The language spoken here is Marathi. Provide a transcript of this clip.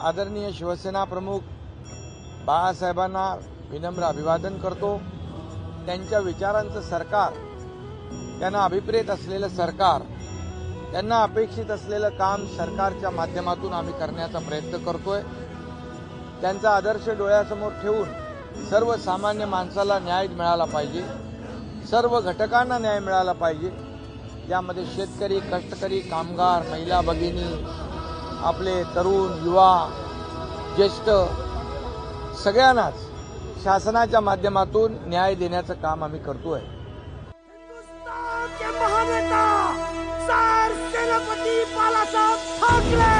आदरणीय शिवसेना प्रमुख बाळासाहेबांना विनम्र अभिवादन करतो. त्यांच्या विचारांचं सरकार त्यांना अभिप्रेत असलेलं सरकार त्यांना अपेक्षित असलेलं काम सरकारच्या माध्यमातून आम्ही करण्याचा प्रयत्न करतोय. त्यांचा आदर्श डोळ्यासमोर ठेवून सर्वसामान्य माणसाला न्याय मिळाला पाहिजे. सर्व घटकांना न्याय मिळाला पाहिजे. यामध्ये शेतकरी कष्टकरी कामगार महिला भगिनी आपले तरुण युवा ज्येष्ठ सगळ्यांनाच शासनाच्या माध्यमातून न्याय देण्याचं काम आम्ही करतोय. हिंदुस्तान ठाकरे.